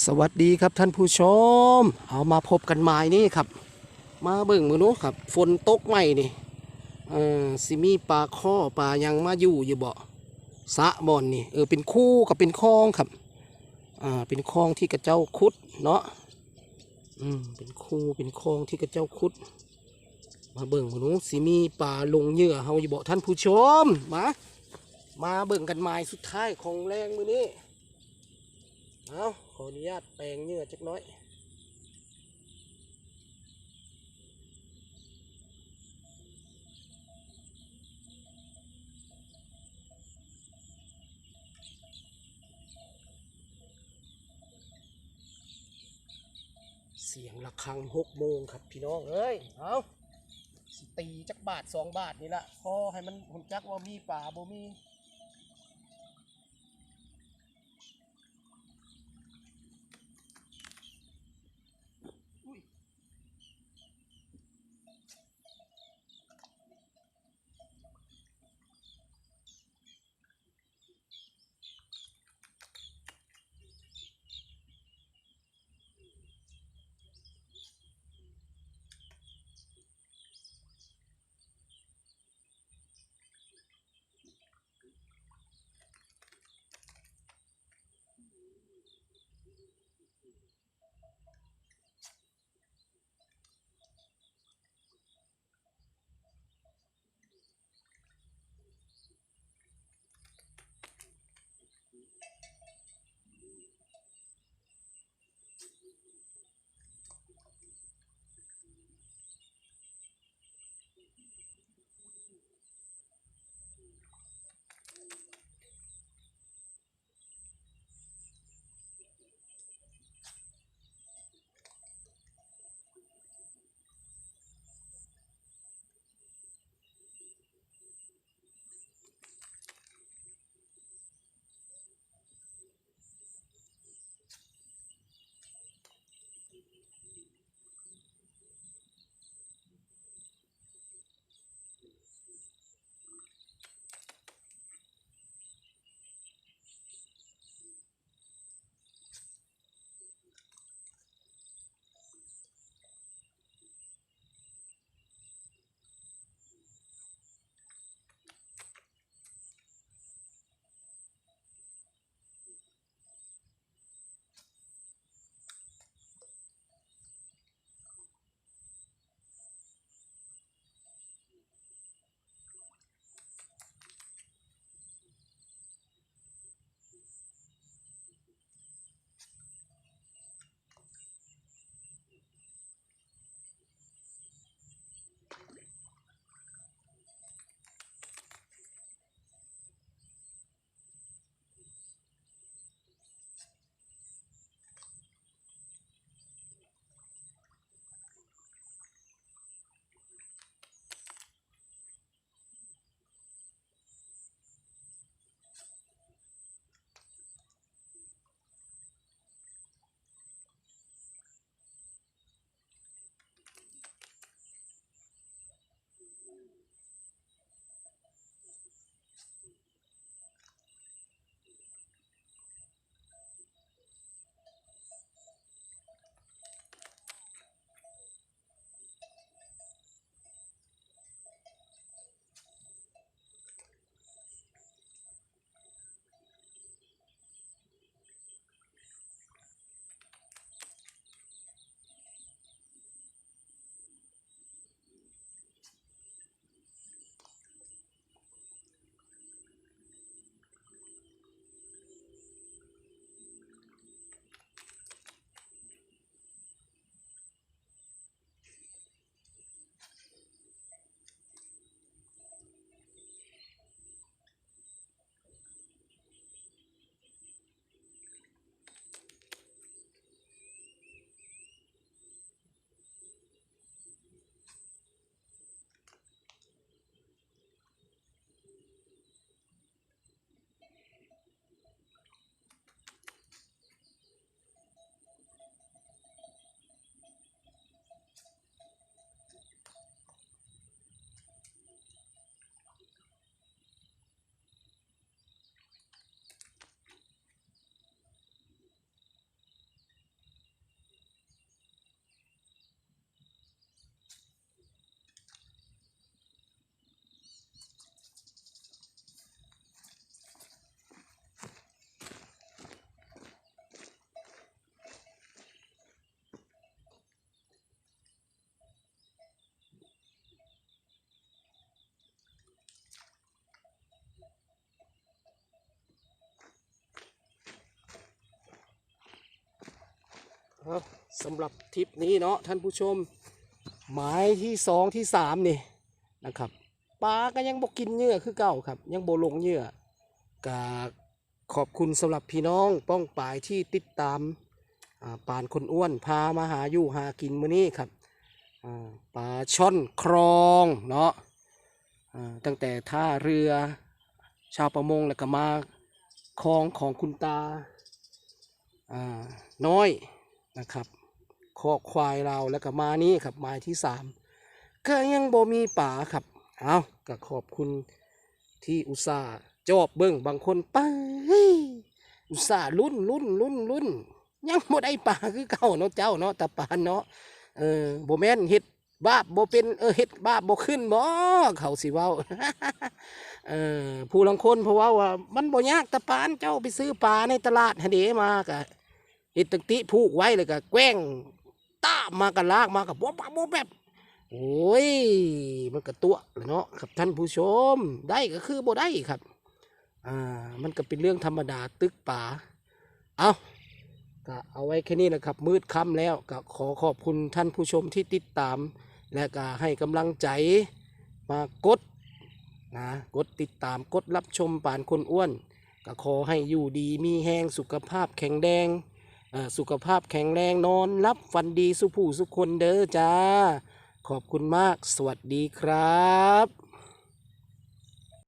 สวัสดีครับท่านผู้ชม เอามาพบกันใหม่นี่ครับ มาเบิ่งมือนู้ครับ ฝนตกใหม่นี่เออสิมีปลาข้อปลายังมาอยู่อยู่เบ่สะบ่อนนี่เออเป็นคู่กับเป็นคลองครับ อ่าเป็นคลองที่กระเจ้าคุดเนาะอืมเป็นคู่เป็นคลองที่กระเจ้าคุด มาเบิ่งมือนู้สิมีปลาลงเหยื่อเฮาอยู่เบ่ท่านผู้ชมมามาเบิ่งกันใหม่สุดท้ายของแรงมือนี้ เอาขออนุญาตแปลงเหงื่อจักน้อยเสียงระฆังหกโมงครับพี่น้องเอ้ย เอาสิตีจักบาทสองบาทนี่ละพอให้มันหุ่นจักว่ามีป่าบ่มี สำหรับทริปนี้เนาะท่านผู้ชม หมายที่สองที่สามนี่นะครับปลาก็ยังบกกินเหยื่อคือเก่าครับ ยังโบลงเหยื่อกาขอบคุณสำหรับพี่น้องป้องปายที่ติดตามอ่าปานคนอ้วนพามาหาอยู่หากินมื้อนี้ครับอ่าปลาช่อนครองเนาะตั้งแต่ท่าเรือชาวประมงแล้วก็มาคลองของคุณตาน้อย นะครับคอควายเราแล้วก็มานี่ครับหมาที่สามก็ยังบ่มีป่าครับเอาก็ขอบคุณที่อุตส่าห์จอบเบิ้งบางคนไปอุตส่าห์ลุ้นลุ้นลุ้นลุ้นยังบ่ได้ป่าคือเก่าเนาะเจ้าเนาะตาปานเนาะเออบ่แม่นเฮ็ดบาปบ่เป็นเออเฮ็ดบาปบ่ขึ้นบ่เขาสิเว้าเออผู้ลังคนเพราะว่าว่ามันบ่ยากตาปานเจ้าไปซื้อปลาในตลาดหะเดมากะ เฮ็ดตังติผูกไว้เลยก็แกว้งตามากันลากมากับบ๊อบบ๊อบแบบโอ้ย มันก็ตัวแหละเนาะครับท่านผู้ชมได้ก็คือบ่ได้ครับ อ่า มันก็เป็นเรื่องธรรมดาตึกป่า เอาก็เอาไว้แค่นี้นะครับ มืดค่ำแล้วก็ขอขอบคุณท่านผู้ชมที่ติดตาม และก็ให้กำลังใจมากดนะกดติดตามกดรับชมป่านคนอ้วน ก็ขอให้อยู่ดีมีแห้งสุขภาพแข็งแรง สุขภาพแข็งแรงนอนรับฟันดีสุผู้สุคนเด้อจ้า ขอบคุณมากสวัสดีครับ